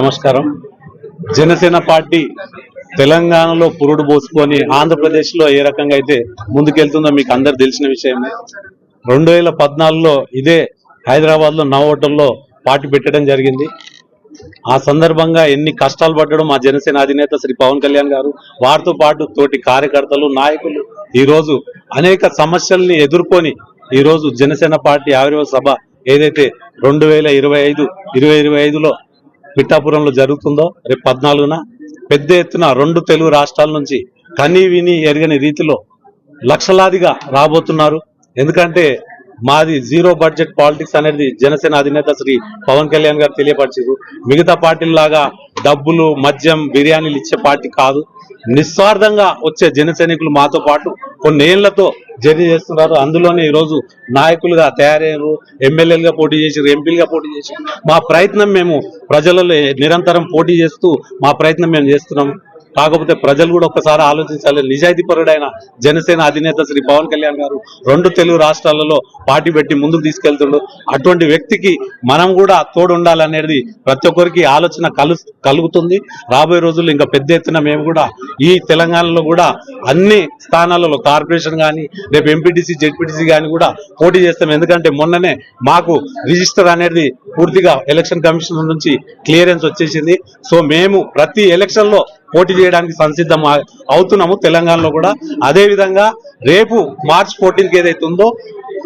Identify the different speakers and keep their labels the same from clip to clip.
Speaker 1: నమస్కారం. జనసేన పార్టీ తెలంగాణలో పురుడు పోసుకొని ఆంధ్రప్రదేశ్లో ఏ రకంగా అయితే ముందుకెళ్తుందో మీకు అందరు తెలిసిన విషయమే. రెండు వేల పద్నాలుగులో ఇదే హైదరాబాద్లో నవోటల్లో పార్టీ పెట్టడం జరిగింది. ఆ సందర్భంగా ఎన్ని కష్టాలు పడ్డడం మా జనసేన అధినేత శ్రీ పవన్ కళ్యాణ్ గారు వారితో పాటు తోటి కార్యకర్తలు నాయకులు. ఈ రోజు అనేక సమస్యల్ని ఎదుర్కొని ఈ రోజు జనసేన పార్టీ ఆవిర్భావ సభ ఏదైతే రెండు వేల ఇరవై ఐదు ఇరవై ఇరవై ఐదులో పిఠాపురంలో జరుగుతుందో రేపు పద్నాలుగున పెద్ద ఎత్తున రెండు తెలుగు రాష్ట్రాల నుంచి కని విని ఎరగని రీతిలో లక్షలాదిగా రాబోతున్నారు. ఎందుకంటే మాది జీరో బడ్జెట్ పాలిటిక్స్ అనేది జనసేన అధినేత శ్రీ పవన్ కళ్యాణ్ గారు తెలియపరిచారు మిగతా పార్టీలాగా డబ్బులు మద్యం బిర్యానీలు ఇచ్చే పార్టీ కాదు. నిస్వార్థంగా వచ్చే జన సైనికులు మాతో పాటు కొన్ని ఏళ్ళతో జర్నీ చేస్తున్నారు. అందులోనే ఈరోజు నాయకులుగా తయారయ్యారు ఎమ్మెల్యేలుగా పోటీ చేసి ఎంపీలుగా పోటీ చేసారు మా ప్రయత్నం మేము ప్రజలలో నిరంతరం పోటీ చేస్తూ మా ప్రయత్నం మేము చేస్తున్నాం. కాకపోతే ప్రజలు కూడా ఒక్కసారి ఆలోచించాలి. నిజాయితీపరుడైన జనసేన అధినేత శ్రీ పవన్ కళ్యాణ్ గారు రెండు తెలుగు రాష్ట్రాలలో పార్టీ పెట్టి ముందుకు తీసుకెళ్తుండు. అటువంటి వ్యక్తికి మనం కూడా తోడు ఉండాలనేది ప్రతి ఒక్కరికి ఆలోచన కలు కలుగుతుంది. రాబోయే రోజుల్లో ఇంకా పెద్ద ఎత్తున మేము కూడా ఈ తెలంగాణలో కూడా అన్ని స్థానాలలో కార్పొరేషన్ కానీ రేపు ఎంపీటీసీ జెడ్పీటీసీ కానీ కూడా పోటీ చేస్తాం. ఎందుకంటే మొన్ననే మాకు రిజిస్టర్ అనేది పూర్తిగా ఎలక్షన్ కమిషన్ నుంచి క్లియరెన్స్ వచ్చేసింది. సో మేము ప్రతి ఎలక్షన్లో పోటీ చేయడానికి సంసిద్ధం అవుతున్నాము. తెలంగాణలో కూడా అదే విధంగా రేపు మార్చ్ ఫోర్టీన్కి ఏదైతే ఉందో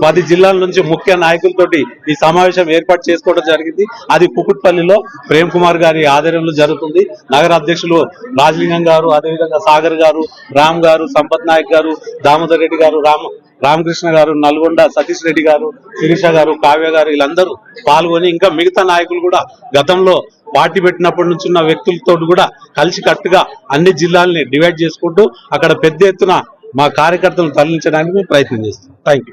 Speaker 1: పది జిల్లాల నుంచి ముఖ్య నాయకులతోటి ఈ సమావేశం ఏర్పాటు చేసుకోవడం జరిగింది. అది పుకుట్పల్లిలో ప్రేమ్ కుమార్ గారి ఆధ్వర్యంలో జరుగుతుంది. నగర అధ్యక్షులు రాజలింగం గారు అదేవిధంగా సాగర్ గారు రామ్ గారు సంపత్ నాయక్ గారు దామోదర్ రెడ్డి గారు రామ్ రామకృష్ణ గారు నల్గొండ సతీష్ రెడ్డి గారు శిరీష గారు కావ్య గారు వీళ్ళందరూ పాల్గొని ఇంకా మిగతా నాయకులు కూడా గతంలో పార్టీ పెట్టినప్పటి నుంచి ఉన్న వ్యక్తులతో కూడా కలిసి కట్టుగా అన్ని జిల్లాల్ని డివైడ్ చేసుకుంటూ అక్కడ పెద్ద ఎత్తున మా కార్యకర్తలను తరలించడానికి మేము ప్రయత్నం చేస్తాం థ్యాంక్ యూ